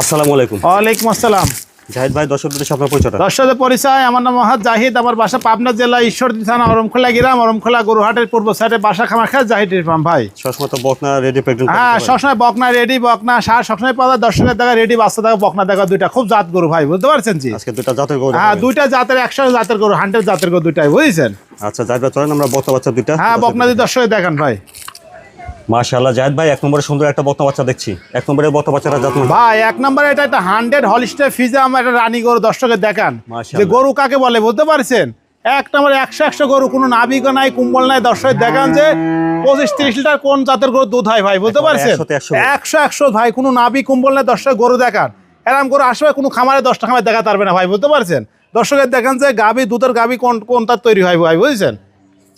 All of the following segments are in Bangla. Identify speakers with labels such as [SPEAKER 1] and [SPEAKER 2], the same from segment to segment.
[SPEAKER 1] আসসালামু আলাইকুম।
[SPEAKER 2] ওয়ালাইকুম আসসালাম।
[SPEAKER 1] জাহিদ ভাই দর্শক দুটো আপনার পরিচয়টা?
[SPEAKER 2] দর্শকের পরিচয় আমার নাম মহাদ জাহিদ আমার বাসা পাবনা জেলা ঈশ্বরদী থানা অরমখোলা গ্রাম অরমখোলা গরুহাটের পূর্ব সাইডে বাসা খামার খায় জাহিদ ইরফান ভাই।
[SPEAKER 1] সবসময় তো বকনা রেডি প্রেগনেন্ট
[SPEAKER 2] হ্যাঁ সবসময় বকনা রেডি বকনা সার সবসময় পাওয়া যায়। দর্শকের দেখা রেডি বাচ্চা দেখা বকনা দেখা দুইটা। খুব জাত গরু ভাই বুঝতে পারছেন জি?
[SPEAKER 1] আজকে দুটো জাতের গরু
[SPEAKER 2] হ্যাঁ দুইটা জাতের একশো জাতের গরু হান্ড্রেড জাতের গরু দুইটাই বুঝছেন?
[SPEAKER 1] আচ্ছা জাহিদ ভাই চলেন আমরা বকনা বাচ্চা দুইটা।
[SPEAKER 2] হ্যাঁ বকনা দিয়ে দর্শকের দেখান ভাই।
[SPEAKER 1] মাশাআল্লাহ জাহিদ ভাই এক নম্বরে সুন্দর একটা বকনা বাচ্চা দেখছি। এক নম্বরে বকনা বাচ্চাটা জাত
[SPEAKER 2] ভাই এক নম্বরে এটা একটা হান্ড্রেড হলিস্টার ফিজাম একটা রানী গরু দর্শকের দেখান। যে। গরু কাকে বলে বুঝতে পারছেন? এক নম্বরে একশো একশো গরু কোনো নাবিক নাই কুম্বল নাই দর্শক দেখান যে পঁচিশ তিরিশ লিটার কোন জাতের গরু দুধ হয় ভাই বুঝতে পারছেন?
[SPEAKER 1] একশো
[SPEAKER 2] একশো ভাই কোনো নাবি কুম্বল নাই দর্শক গরু দেখান। এরম করে আসবে কোনো খামারে দশটা খামারে দেখাতে পারবে না ভাই বুঝতে পারছেন? দর্শকের দেখান যে গাবি দুধের গাবি কোন কোনটা তৈরি হয় ভাই বুঝছেন?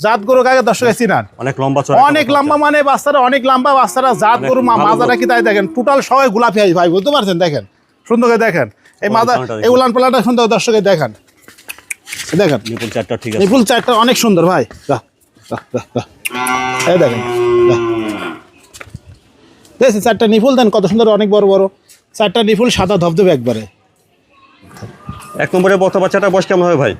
[SPEAKER 2] জাত গরু কাকে দর্শকের চিনান?
[SPEAKER 1] অনেক লম্বা চড়া
[SPEAKER 2] অনেক লম্বা মানে বাচ্চারা অনেক লম্বা বাচ্চারা জাত গরু মা- মাজারা কি তাই দেখেন? টোটাল সবাই গোলাপি হয় ভাই বুঝতে পারছেন? দেখেন সুন্দর করে দেখেন। এই মাদা এই উলান পালাটা সুন্দর করে দর্শকের দেখেন। দেখেন।
[SPEAKER 1] নিপুল চারটা ঠিক আছে।
[SPEAKER 2] ফুল চারটা অনেক সুন্দর ভাই। এই দেখেন বাহ। দেখছেন চারটা নিফুল দেন কত সুন্দর অনেক বড় বড়। চারটা নিফুল সাদা ধবধবে একবারে।
[SPEAKER 1] এক নম্বরে বকনা বাচ্চাটা বয়স কেমন হবে ভাই?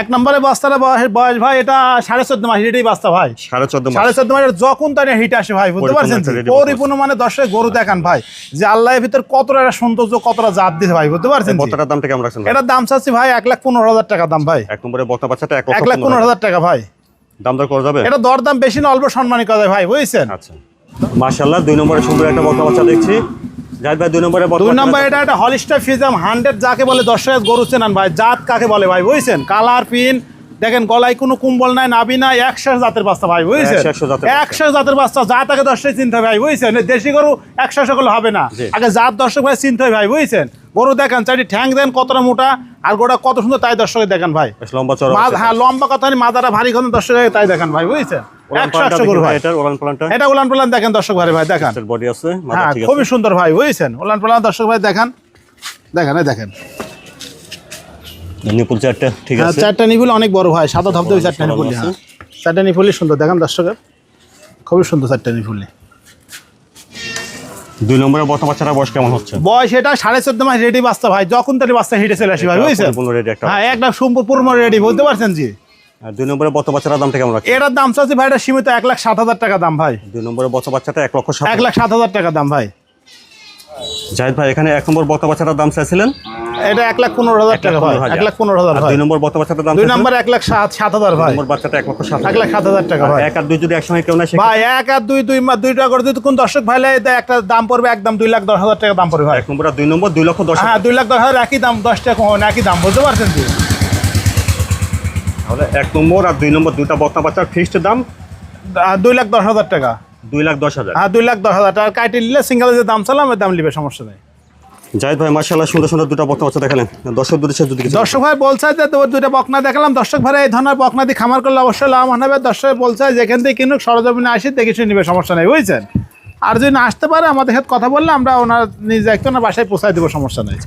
[SPEAKER 2] এক নম্বরে বাস্তাটা বয়স ভাই এটা সাড়ে চোদ্দ মাস এটাই বাস্তা ভাই।
[SPEAKER 1] সাড়ে চোদ্দ মাস।
[SPEAKER 2] সাড়ে চোদ্দ মাসের যখন তার হিট আসে ভাই বুঝতে পারছেন পরিপূর্ণ মানে দর্শক গরু দেখান ভাই যে আল্লাহের ভিতর কতটা একটা সৌন্দর্য কতটা জাত দিতে ভাই বুঝতে পারছেন?
[SPEAKER 1] বকনাটার দামটা কেমন রাখছেন?
[SPEAKER 2] এটার দাম চাচ্ছি ভাই এক লাখ পনেরো হাজার টাকা দাম ভাই।
[SPEAKER 1] এক নম্বরে বকনা বাচ্চাটা এক
[SPEAKER 2] লাখ পনেরো হাজার। টাকা ভাই।
[SPEAKER 1] দাম দর করা যাবে?
[SPEAKER 2] এটা দর দাম বেশি না অল্প সম্মানী করা যায় ভাই বুঝছেন?
[SPEAKER 1] আচ্ছা। মাশাআল্লাহ দুই নম্বরে সুন্দর একটা বকনা বাচ্চা দেখছি। জাহিদ ভাই দুই নম্বরে
[SPEAKER 2] দুই নম্বর এটা একটা হলিস্টার ফিজাম হান্ড্রেড যাকে বলে দর্শক গরু চেনান ভাই জাত কাকে বলে ভাই বুঝছেন? কালার পিন দেখেন গলায় কোনো কুম্বল নাই নাবি নাই একশো জাতের বাচ্চা ভাই বুঝছেন?
[SPEAKER 1] 100 জাতের বাচ্চা।
[SPEAKER 2] একশো জাতের বাচ্চা জাত আগে দর্শক চিনতে হবে ভাই বুঝছেন? দেশি গরু একশো সকল হবে না। আগে জাত দর্শক ভাই চিনতে হবে ভাই বুঝছেন? গরু দেখেন চারটি ঠ্যাং দেন কতটা মোটা আর গোটা কত সুন্দর তাই দর্শকে দেখেন ভাই।
[SPEAKER 1] লম্বা
[SPEAKER 2] হ্যাঁ লম্বা কথা মাদারা ভারী ঘন দর্শক তাই দেখেন ভাই বুঝছেন?
[SPEAKER 1] ওলান
[SPEAKER 2] এটা পালান দেখেন দর্শক ভাই ভাই দেখান।
[SPEAKER 1] বডি আছে
[SPEAKER 2] হ্যাঁ খুবই সুন্দর ভাই বুঝছেন? উলান পালান দর্শক ভাই দেখান। দেখেন দেখেন।
[SPEAKER 1] নিপুল চারটা ঠিক
[SPEAKER 2] হ্যাঁ
[SPEAKER 1] আছে।
[SPEAKER 2] চারটা নিপুল অনেক বড় ভাই সাদা ধবধবে চারটা
[SPEAKER 1] সরানো
[SPEAKER 2] হ্যাঁ। চারটা নিপুলি সুন্দর দেখেন দর্শকের। খুবই সুন্দর চারটা নিপুলি
[SPEAKER 1] দুই নম্বরে বাচ্চাটা বয়স কেমন হচ্ছে?
[SPEAKER 2] বয়স এটা সাড়ে চোদ্দ মাস রেডি বাচ্চা ভাই যখন তার বাচ্চা হিটে চলে আসি ভাই বুঝছেন? হ্যাঁ একটা সম্পূর্ণ রেডি বলতে পারছেন জি?
[SPEAKER 1] আর দুই নম্বরে বকনা বাচ্চাটার দামটা কেমন রাখছে
[SPEAKER 2] এটার দাম চাচ্ছি ভাই এটা সীমিত এক লাখ সাত হাজার টাকা দাম ভাই।
[SPEAKER 1] দুই নম্বরে বকনা বাচ্চাটা এক লক্ষ
[SPEAKER 2] এক লাখ সাত হাজার টাকা দাম ভাই।
[SPEAKER 1] জাহিদ ভাই এখানে এক নম্বর বকনা বাচ্চাটার দাম চাইছিলেন?
[SPEAKER 2] এটা এক লাখ পনেরো হাজার টাকা ভাই এক লাখ পনেরো হাজার
[SPEAKER 1] দুই নম্বর বকনা বাচ্চাটার দাম
[SPEAKER 2] দুই নম্বর এক লাখ সাত সাত হাজার ভাই।
[SPEAKER 1] নম্বর বাচ্চাটা এক লক্ষ সাত
[SPEAKER 2] এক লাখ সাত হাজার টাকা ভাই।
[SPEAKER 1] এক আর দুই যদি একসঙ্গে কেউ না
[SPEAKER 2] ভাই এক আর দুই দুই মা- দুইটা করে যদি কোন দর্শক ভাই একটা দাম পড়বে একদম দুই লাখ দশ হাজার টাকা দাম পড়বে ভাই।
[SPEAKER 1] এক নম্বর আর দুই নম্বর দুই লক্ষ দশ
[SPEAKER 2] হ্যাঁ দুই লাখ দশ হাজার একই দাম দশ টাকা একই দাম বুঝতে পারছেন কি?
[SPEAKER 1] তাহলে এক নম্বর আর দুই নম্বর দুটা বকনা বাচ্চার ফিক্সড দাম?
[SPEAKER 2] দুই লাখ দশ হাজার টাকা।
[SPEAKER 1] দুই লাখ দশ হাজার।
[SPEAKER 2] হ্যাঁ দুই লাখ দশ হাজার টাকা। কাটি নিলে সিঙ্গেল যে দাম চালাম দাম নিবে সমস্যা নেই।
[SPEAKER 1] জাহিদ ভাই মার্শাল্লাহ সুন্দর সুন্দর দুটা বকনা বাচ্চা দেখালেন। দর্শক দুটি যদি
[SPEAKER 2] দর্শক ভাই বলছে যে দুইটা বকনা দেখালাম। দর্শক ভাই এই ধরনের বকনা দিয়ে খামার করলে অবশ্যই লাভ হবে দর্শক বলছে যেখান থেকে কিনুক সরজমিনে আসি দেখে শুনে নিবে সমস্যা নেই। বুঝছেন? আর যদি না আসতে পারে আমাদের সাথে কথা বললে আমরা ওনার নিজ দায়িত্ব না বাসায় পৌঁছায় দেবো সমস্যা নেই।